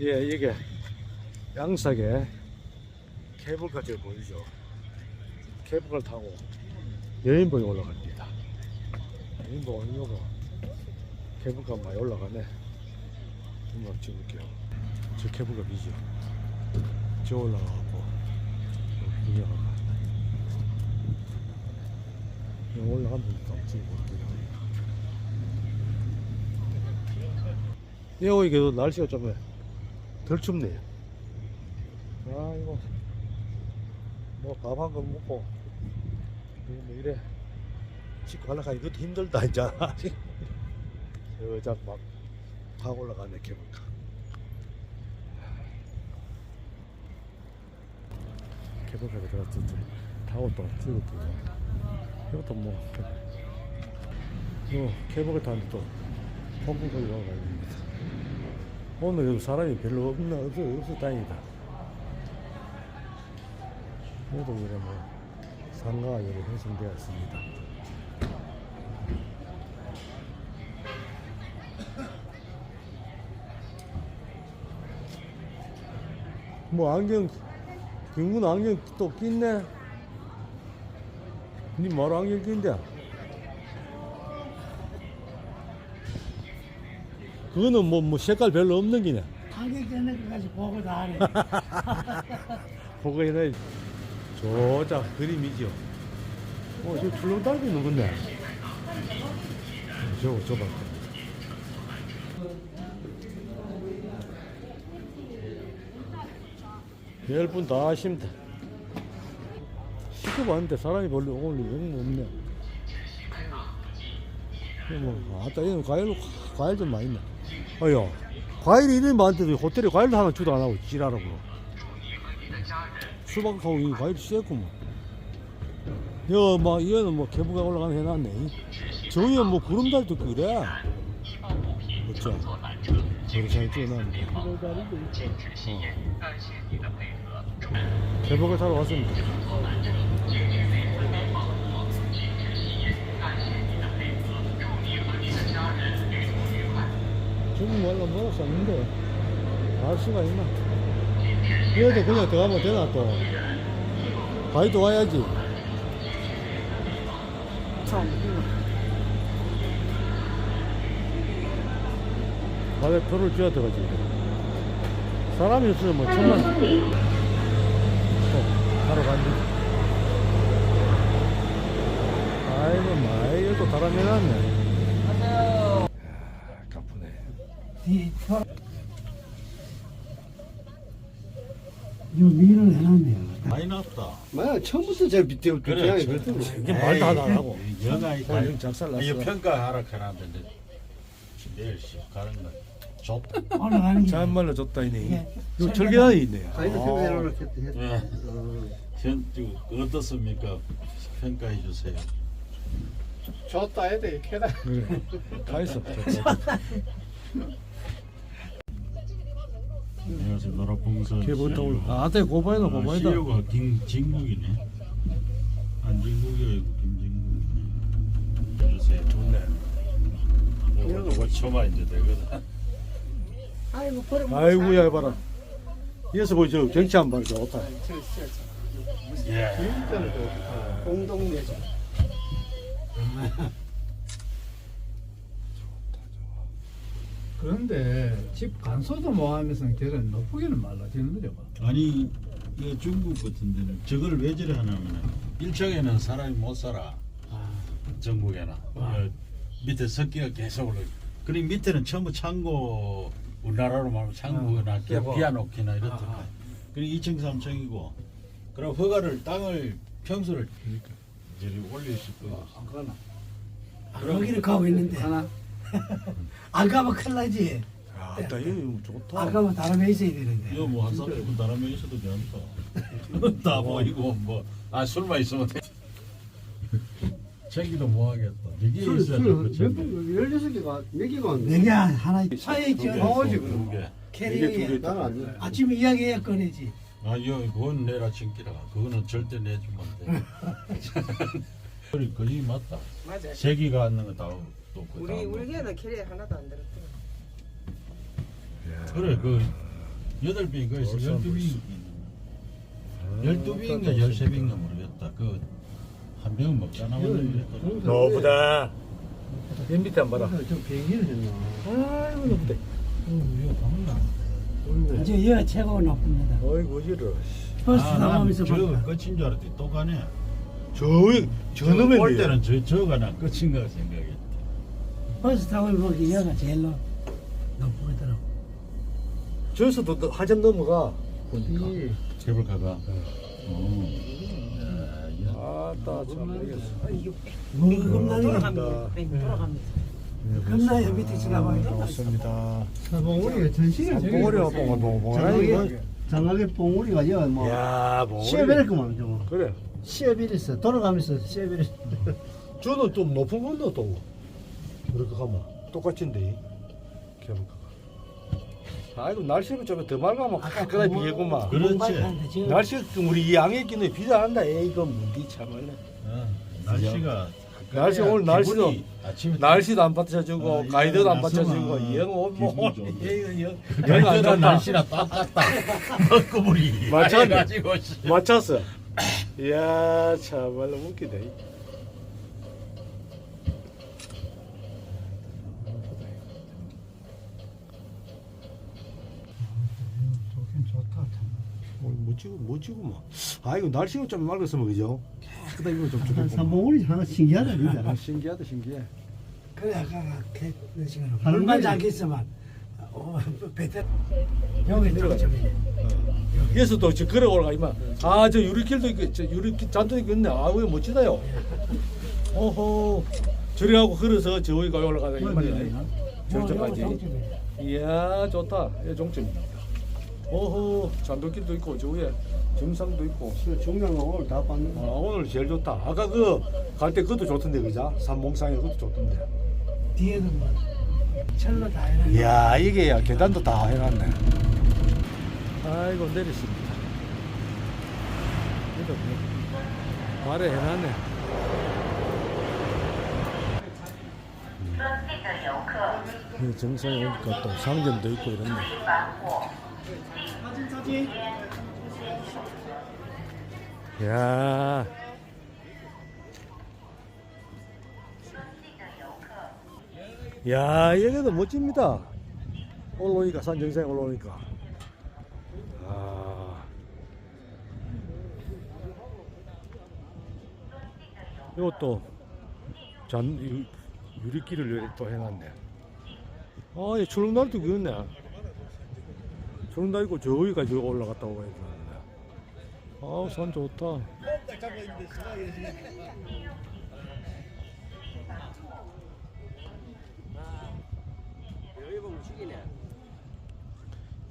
예, 이게 양삭에 케이블카를 보이죠. 케이블카를 타고 여인봉에 올라갑니다. 여인봉 이거 케이블카 많이 올라가네. 한번 찍을게요. 저 케이블카이죠. 저 올라가고 여기 올라가면 좀 찍어볼게요. 여기 그래도 날씨가 좀 덜 춥네요. 아, 이거, 뭐, 밥 한 건 먹고, 뭐 이래, 집 가려가 이것도 힘들다, 이제. 여작 막, 팍 올라가네, 케이블카. 케이블카에 들어서 좀 타고 또 찍을게요. 이것도 뭐, 뭐, 케이블카 타는데 또, 홍콩까지 가야 됩니다. 오늘 여기 사람이 별로 없나 없어 없어 다행이다. 모두 이래 뭐 상가가 여기 형성되었습니다. 뭐 안경 경군 안경 또 낀네. 니 뭐로 안경 낀대? 그거는 뭐, 뭐 색깔 별로 없는 기네. 한개 껴는 것까지 보고 다 하네. 보고 해놔 저자 그림이죠. 어, 저 출렁 달고 있는 건데. 저거, 저거. 열분 다 하십니다. 시켜봤는데 사람이 별로 오늘 영 없네. 뭐, 아따, 이거 과일, 과일 좀 많이 있네. 어여, 과일이 이리 많은데도 호텔에 과일도 하나 주도 안 하고 지랄하고. 수박하고 이 과일 쎄고 뭐. 여, 막, 이거는 뭐, 개부가 올라가는 해놨네. 저기는 뭐, 구름달도 그래. 그쵸? 저기 잘 찍어놨는데. 어. 개복을 타러 왔습니다. 지금 원래 뭐라 썼는데, 알 수가 있나? 이래도 그냥 들어가면 되나 또? 바위도 와야지. 바위에 표를 쥐어 들어가지. 사람이 없으면 뭐 천만 또 하러 간다. 아이고 마이 또 다람이 났네. 이 표- 요 미를 해놨네요. 많이 났다. 뭐야 처음부터 저 밑에 그래, 그냥 저- 그랬던 거. 이게 말도 안 하고. 여가 있다. 형 작살 났어. 이 평가하라 해놨는데 내일 씨 가는 거 좋다. 올라가는 게. 잘말로 줬다 이네. 이게 요 절개단이 있네. 아이도 아. 했 예. 현 지금 어떻습니까? 평가해 주세요. 좋다 해야 돼 캐다. 그래. 가 있어. 안녕하세요 노라풍선. 개보다 올. 아, 아때 고바이다 고바이다. 시효가 김 진국이네. 안진국이 아니고 김진국. 해주세요. 좋네. 이거 누가 쳐봐 이제 되거든. 아이고 버려. 아이고야 봐라. 이어서 보이죠. 경치 한번 봐라. 좋다. 예. 공동내죠. 그런데 집 간소도 뭐 하면서 저런 높기는 말라 되는 거죠. 뭐. 아니 이 중국 같은 데는 저걸 왜 저래 하냐면 1층에는 사람이 못 살아 아, 전국에나 와. 어, 밑에 습기가 계속 올라 그리 밑에는 전부 창고 우리나라로 말하면 창고나 깨고. 비아놓기나 이렇다 아, 아. 그리고 2층 3층이고 그럼 허가를 땅을 평수를 저리 올릴 수 있고 안 가나? 아, 거기를 가고 있는데. 하나? 안 가면 큰일 나지. 야, 나 이거 좋다. 안 가면 다른 데 있어야 되는데. 이거 뭐한 30분 다르면 있어도 괜찮다 다 보이고 뭐아 술만 있으면 돼 챙기도 뭐 하겠다 이게 있어야 챙겨 열여섯 개가 몇 개가 왔네. 내게 하나 사이에 있지. 나오지 두 그럼. 개. 이게 개. 나는 안 돼. 아침에 이야기해야 꺼내지. 아, 이거 그건 내라 챙기라. 그거는 절대 내주면 안 돼. 그래, 그게 맞다. 맞아. 세기가 앉는 거다 또 우리 우리 걔는 캐리 하나도 안 들었대. 그래, 그 여덟 병이 거기서 벌써 열두 병이 열두 병인가 열세 병인가 모르겠다. 그 한 병은 먹잖아. 너보다 이 밑에 안 봐라 저 비행기를 했나? 아이고 너보다 이제 얘가 최고 높습니다. 어이구 이를 버스 아, 나가면서 난저 보니까 끝인 줄 알았더니 또 가네. 저기 저 놈의 올 때는 저 저가 나 끝인가 생각했다. 버스 타고 보기 얘가 제일 높- 높거더라고. 저기서도 한참 넘어가 보니까. 케이블카가. 어. 아따 참 모르겠어. 뭐 겁나니까 돌아갑니다. 겁나요 밑에 지나봐요. 좋습니다. 봉우리가 전시가 봉우리가 봉우리 봉우리 장하게 장하게 봉우리가 여 뭐 야 봉우리. 시어베렸구만 저거 그래. 시어베렸어 돌아가면서 시어베렸어 저는 좀 높은 건데 또 그렇게 가면 똑같은데 케이블카가. 아이고 날씨가 좀더 맑으면 가까이 비겠구만. 그렇지. 날씨 우리 이 양에 끼는 비자한다. 이거 문디 참을래 어, 날씨가 날씨 오늘 날씨도 아침에 날씨도 안 받쳐주고 어, 가이드도 안 받쳐주고 영 뭐. 이거 영 가이드랑 영 날씨랑 똑같다. 헛구물이 맞췄네. 가지고 맞췄어. 이야 참말로 웃기다. 좋긴 좋다 참. 멋지고 멋지고 뭐. 아 이거 날씨가 좀 맑았으면 그죠? 그다 이거 좀 좋겠고. 삼봉우리 하나 신기하다 아, 진짜 신기하다 신기해. 그래 아까 그 시간에 하는 얼마지 거야. 않겠지만 어, 배터 여기 들어가자면 여기서 또 저 걸어 올라가 이만. 아저 유리길도 있고 저 유리길 잔도 있겠네. 아왜 멋지다요. 오호. 저리 하고 걸어서 저기가 올라가다 이 말이야. 저쪽까지. 이야 좋다. 이 종점입니다. 오호 잔도길도 있고 저 위에 정상도 있고. 거 오늘 다 봤는데 아, 오늘 제일 좋다. 아까 그 갈 때 그것도 좋던데 그자? 삼봉상에 그것도 좋던데. 뒤에는 뭐 철로 다 해놔. 이야 이게 야, 계단도 다 해놨네. 아이고 내렸습니다. 이거 뭐 발에 해놨네. 이 정상에 오니까 또 상점도 있고 이 렇네. 야. 야, 여기도 멋집니다. 올라오니까, 산 정상에 올라오니까. 아. 이것도 잔, 유, 유리길을 여기 또 해놨네. 아, 이 출렁다리도 그었네. 있고 저기까지 올라갔다 오고 있는데. 아우, 산 좋다.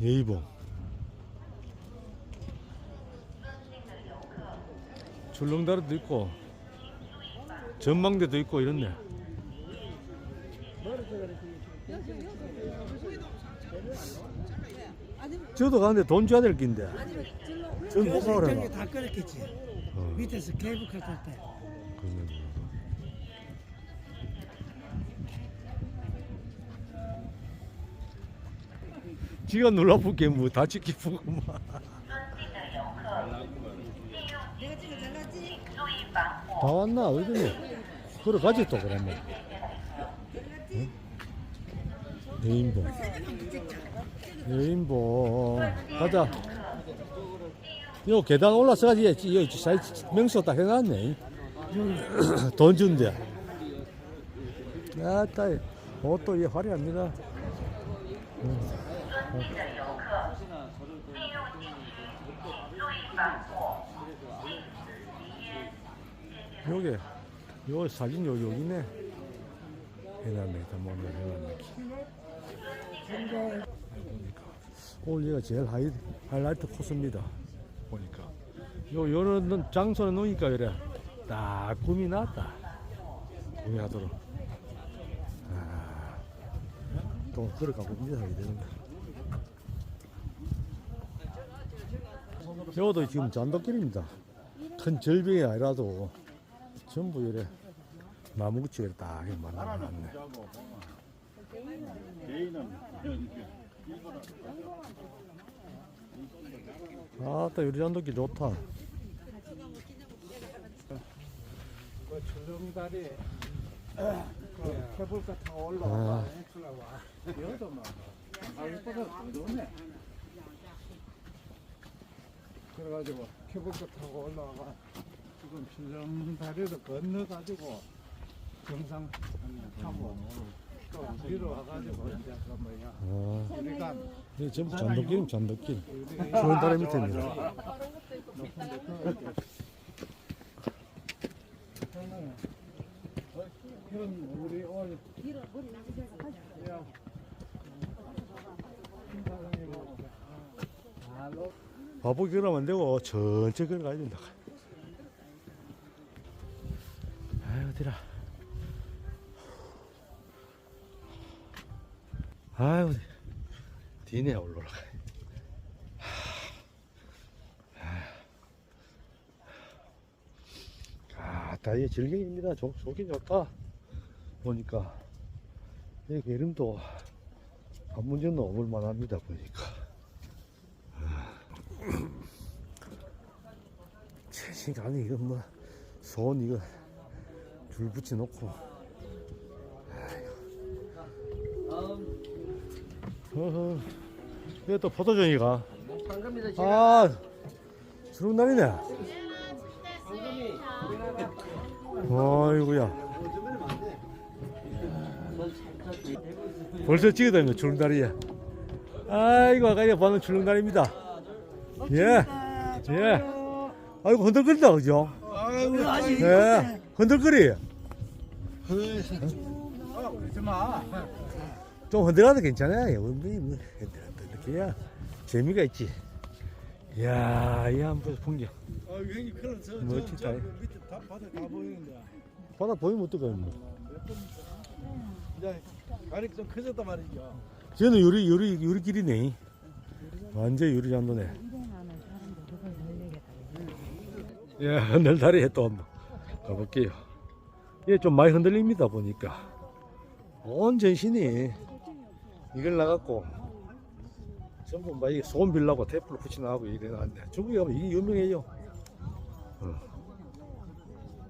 예의봉 출렁다리도 있고 전망대도 있고 이렇네 저도 가는데 돈 줘야 될 긴데 저는 못 가라가 다 끓였겠지. 어, 밑에서 케이블카 탈 때. 그러면 지가 놀라붙게 뭐 다치 기쁘구만 다 왔나 어디니 걸어가지 또 그러면 응? 여인봉 여인봉 가자. 요 계단 올라서가지 여기 잘 명소 딱 해놨네. 돈 준대. 아따 옷도 이 화려합니다. 요게 요 사진 요 여기네. 해놨네 담원을 해놨네 보니까. 오늘 얘가 제일 하이, 하이라이트 코스입니다. 보니까. 요 요런 장소에 놓으니까 이래. 딱 꿈이 났다. 꿈이 하도록. 아, 또 걸어가고 인사하게 되는다 요도 지금 잔도길입니다. 큰 절벽이 아니라도 전부 이래. 나무구치를 딱 이렇게 만들어놨네 아따 유리잔도끼 좋다. 그 출렁다리 그 케이블카 타고 올라와. 아. 여기도 막 아이보다 더 좋네. 그래가지고 케이블카 타고 올라가 지금 출렁다리를 건너가지고 정상 타고. 또 위로 와가지고 우리 좋은 다리 밑에입니다 높은데 그현 우리 올 야. 알로 바보 그러면 안 되고 천천히 걸어가야 된다 뒤네 올라가 아따 이게 즐경입니다. 좋, 좋긴 좋다. 보니까. 이 게름도 한문전 넘을 만 합니다 보니까. 채식 아니 이거 뭐손 이거 줄 붙여 놓고. 어허 이거 또 포도전이가. 아 주름 날이네. 아이고야. 벌써 찍어다니는 주름다리야. 아이고 아까 이거 보는 주름다리입니다. 예 예. 아이고 흔들거린다 그죠? 아직 예 흔들거리. 마. 좀 흔들어도 괜찮아요. 은근히 뭐 흔들 흔들야 재미가 있지. 이야 이 한번 풍경. 아, 형님 그럼 저, 멋지다. 저, 저 밑에 다 바다 다 보이는데. 바다 보이면 어떡해요 뭐 이제 가리 좀 커졌단 말이죠. 저는 요리 요리 요리 길이네. 완전 요리 잔도네. 예 흔들다리에 또 한번. 가볼게요. 예 좀 많이 흔들립니다 보니까. 온 전신이. 이걸 나갔고 전부 막 이게 소금 빌라고 테이프를 붙여나가고 이래 나왔네. 중국에 가면 이게 유명해요. 어.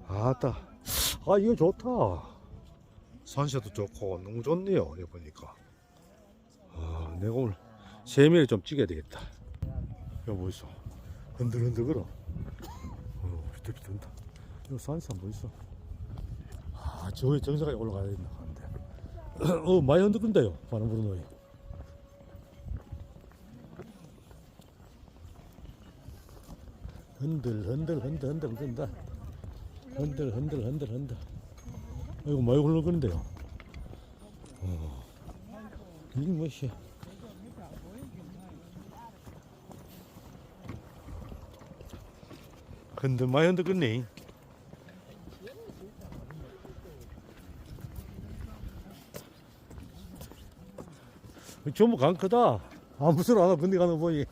아따. 아 이거 좋다. 산세도 좋고 너무 좋네요 여기 보니까. 아 내가 오늘 세미를 좀 찍어야 되겠다. 이거 뭐 있어? 흔들흔들 걸어. 어 비틀비틀한다. 이거 산세 뭐 있어? 아 저기 정상까지 올라가야 된다. 하는데. 어 많이 흔들건데요. 바람 부는 노이 흔들 흔들 흔들 흔들 흔들다. 흔들 흔들 흔들 흔들. 이거 많이 흘러가는데요. 어. 이게 뭐시 흔들 많이 흔들겠네. 전부 강 크다. 아무 소리 안 하고 근데 가는 보이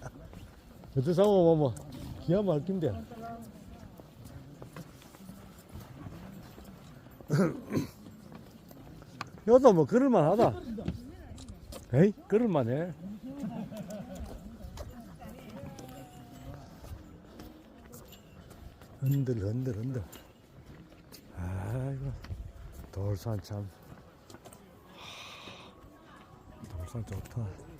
어떤 상황 뭐 기가 막힌데. 여도 뭐 그럴만 하다. 에이 그럴만 해. 흔들 흔들 흔들. 아이고 돌산 참. 하, 돌산 좋다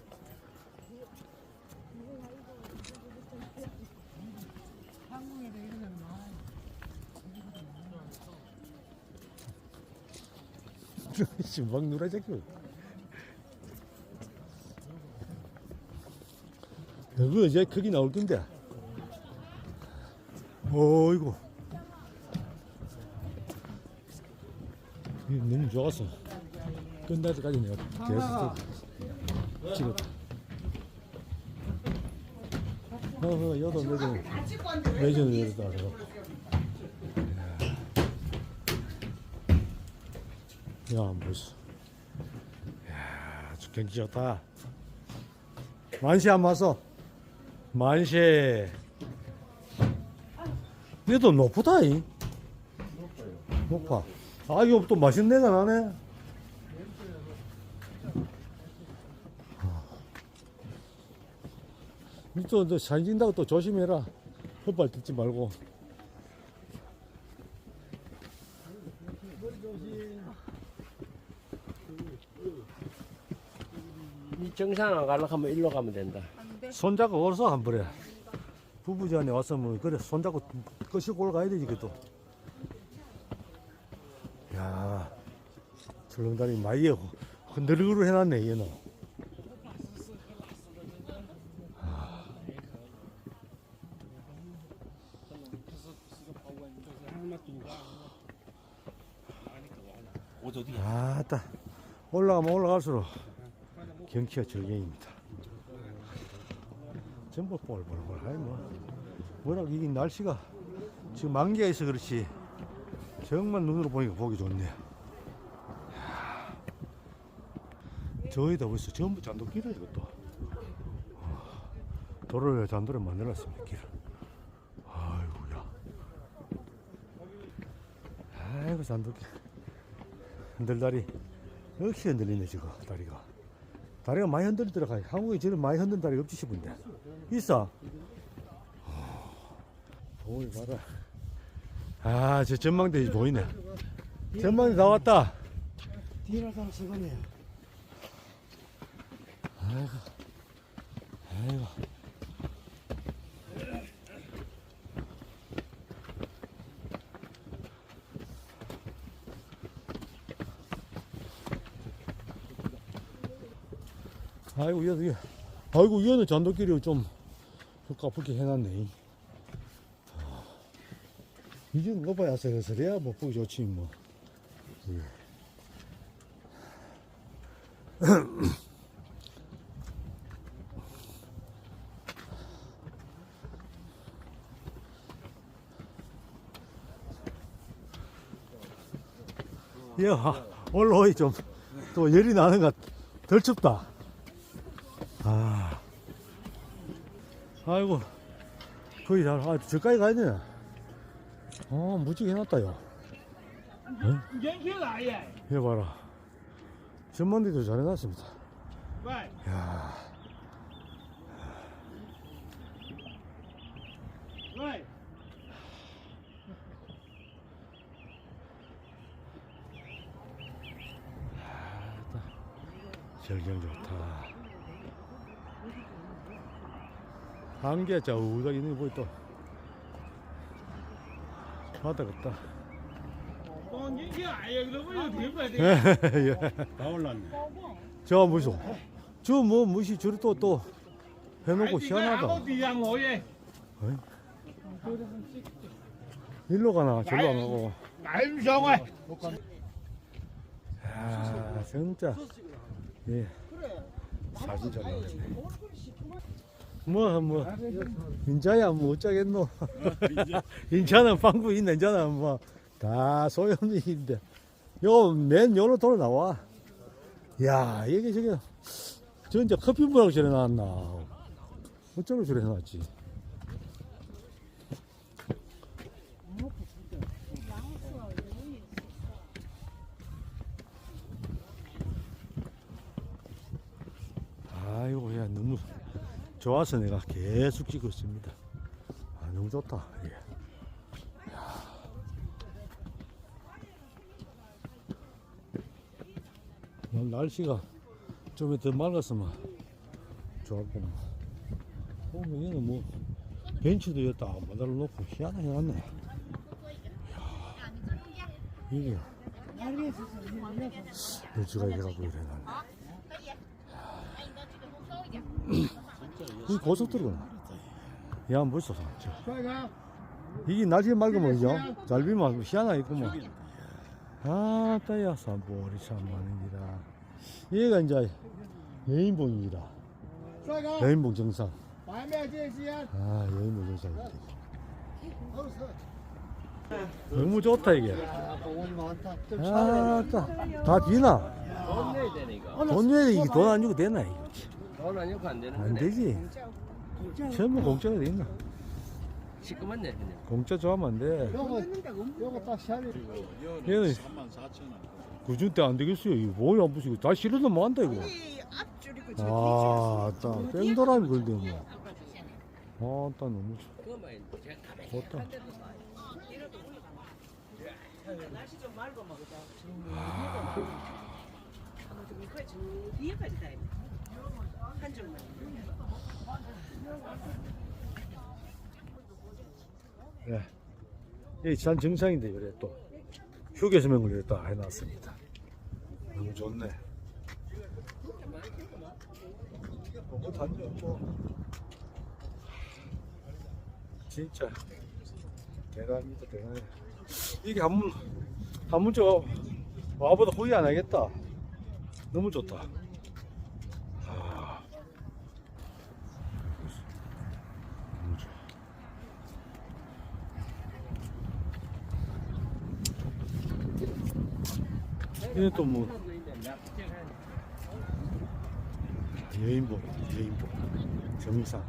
막 누라잡고 그거 이제 크기 나올 건데. 어이구. 너무 좋았어 끝날 때까지 내가 계속 찍었다 어허 여도 매점 매점을 열었다 그래갖고 야, 벌써. 야, 저 경기 좋다. 만시 안 마서. 만시. 얘도 높다, 이. 높아. 아, 이거 또 맛있는 데가 나네. 사진 찍는다고 또 조심해라. 헛발 듣지 말고. 정상 안 가려고 하면 일로 가면 된다. 손잡고 어서 한 번에. 부부전에 와서 뭐, 그래, 손잡고 끄시고 올라가야 되지, 그또. 야 출렁다리 많이 흔들거로 해놨네, 얘는. 아따 올라가면 올라갈수록 경치가 절경입니다. 전부 볼볼볼 하이 뭐 워낙 이 날씨가 지금 만개가 있어 그렇지 정말 눈으로 보니까 보기 좋네. 저기다 벌써 전부 잔도길이야 이것도. 어, 도로를 잔도를 만들었습니다 길을. 아이고야. 아이고 잔도길. 흔들다리 역시 흔들리네 지금 다리가 다리가 많이 흔들리더라. 한국에 저는 많이 흔든 다리가 없지 싶은데. 있어? 보이 봐라. 아저 전망대 보이네. 전망대 다 왔다. 뒤라서 서거네. 아이고 아이고 아이고 이거 아이고 이거는 잔도길이 좀 까맣게 해놨네 이제 높아야 서서해야 뭐 보기 좋지 뭐 예. 야, 올라오이 좀, 또 열이 나는 것, 덜 춥다. 아이고, 거의 다, 아, 저까지 가야 되네. 어, 무지개 해놨다, 야. 어? 해 봐라. 전망대도 잘 해놨습니다. 야 절경 좋다. 한개 저우가 있는 거 또. 바다 같다. 다 올랐네. 저 무슨 저뭐 무시 저리 또또 해놓고 희한하다. 어이? 일로 가나 저로 안 가고. 야 진짜 예 사진 잘 나왔네. 뭐 뭐. 인자야 뭐 어쩌겠노. 인자는 방구 있네 인자는 뭐 다 소용이 있는데. 요 맨 요로 돌아 나와. 야 이게 저게 저 이제 커피 뭐라고 저래 놨나. 어쩌고 저래 해놨지 아이고 야 너무 좋아서 내가 계속 찍고 있습니다 아 너무 좋다 예. 날씨가 좀 더 맑았으면 좋았구나. 보면 얘는 뭐 벤치도 여기다 만들어 놓고 희한하게 해놨네. 이야, 이게 벤치가 이래갖고 이래 놨네. 이 고속도로구나. 야, 저. 이게 날씨 맑으면 그죠? 잘 비면 희한하게 있구만. 아, 따야 산보리 참 많으니라. 얘가 이제 여인봉이라. 여인봉 정상. 아, 여인봉 정상. 너무 좋다 이게. 공원 많다. 아, 따, 다 비나. 돈 내야 되네 이거. 돈 내야 이게 돈 안 주고 되나 이거. 돈 아니고 안 되는 안 거네. 되지. 전부 공짜가 돼 있나? 시끄럽네 그냥. 공짜 좋아하면 안 돼. 요거 요거 딱 샤리. 얘는 3만 4천 원. 그중 때안 되겠어요. 이거 뭐야 안 부시고 다 실어도 뭐 한다 이거. 앞줄이고 저 아, 따 뺑도라미 걸대 뭐. 아, 딱 너무 좋 그거만 제가 가만히 좋다. 한 대도 봐. 날씨 좀 맑고 막 그다. 한번 좀 이거에 저 뒤에까지 다 있네. 한 줄만. 예. 여기 산 정상인데, 그래 또. 휴게 소 명을 여기 딱 해놨습니다. 너무 좋네. 너무 단졌고. 진짜. 대단합니다, 대단해. 이게 한 번, 한번 저, 와보다 후회 안 하겠다. 너무 좋다. 아. 너무 좋아. 이게 또 뭐, 여인복, 여인복. 정상.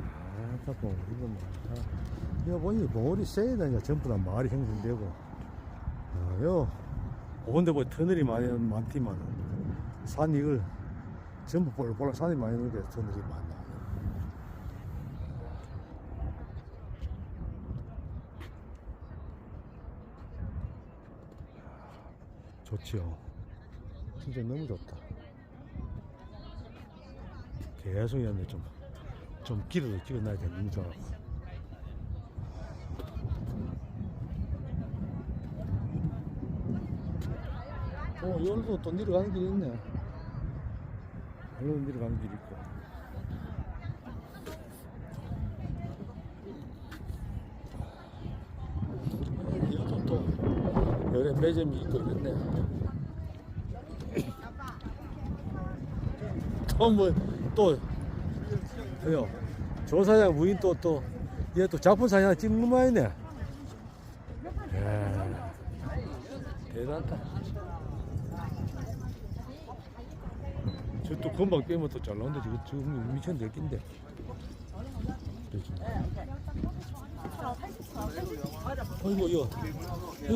아, 봉우리 이거 많다. 이거 보니 봉우리 세다니까 전부 다 마을이 형성되고. 아, 요, 온데 뭐 터널이 많이, 많지만, 산 이걸 전부 볼볼 산이 많이 넣게 터널이 많나. 좋지요. 진짜 너무 좋다. 계속 이런데 좀, 좀 길어도 찍어놔야 돼, 너무 좋아. 어, 여기도 또 내려가는 길이 있네. 여기도 내려가는 길이 있고. 이것도 또, 여러 매점이 있고 그랬네. 또 뭐, 또, 요 조사장 무인 또, 또, 얘 또 작품 하나 찍는 모양이네. 이야, 대단하다. 저 또 금방 빼면 또 잘 나온다. 지금, 지금 미천 될 낀데. 아이고, 이거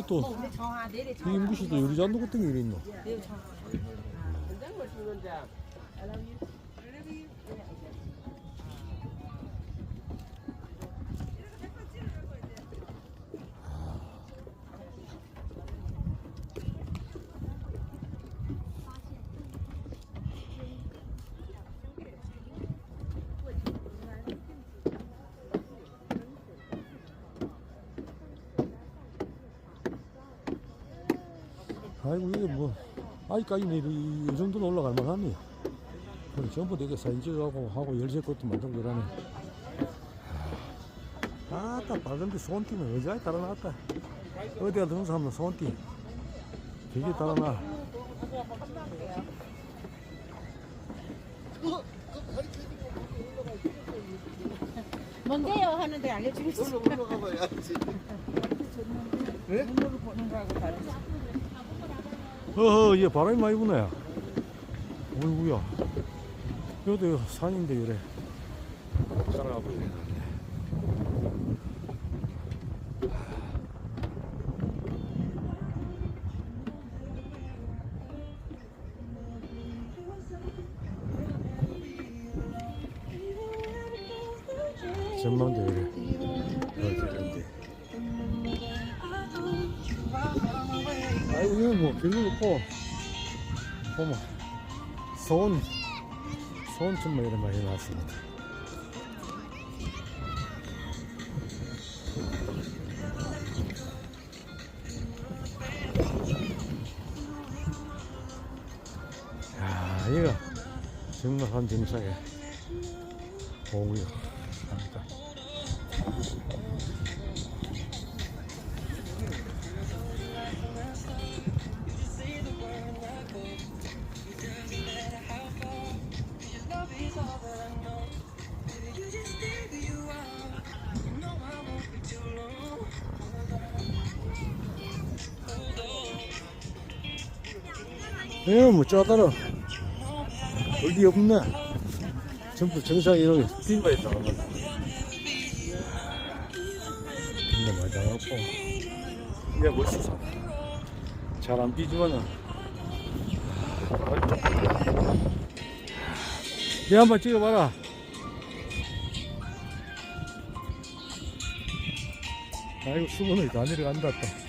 또, 이 무시도 요리 잔도 같은 게 이래 있노. 아이고 이게 뭐 아직까지 이, 이, 이 정도는 올라갈 만하네 그래 전부 되게 사진 찍어가고 하고 열쇠 것도 만들고 그러네. 아따 밝은데 손띠는 어디가 달아났다. 어디가 등산하면 손띠. 되게 달아나. 뭔데요? 하는데 알려주겠어. 올라가 봐야지. 보는 거하고 다르지. 어허 얘 바람이 많이 부네. 어이구야. 여기도 산인데 이래. 따라가 전 소원쯤만 이런 많이 나왔습니다. 야 이거 정말 한 점사에 오우야 합니다 예, 뭐 짜다라. 어디 없네. 전부 정상에 이렇게 빈바에 있다가 근데 많이 나갔고. 야 멋있어. 잘 안 삐지만은 얘 한번 찍어봐라. 아이고 수건을 다 내려간다 또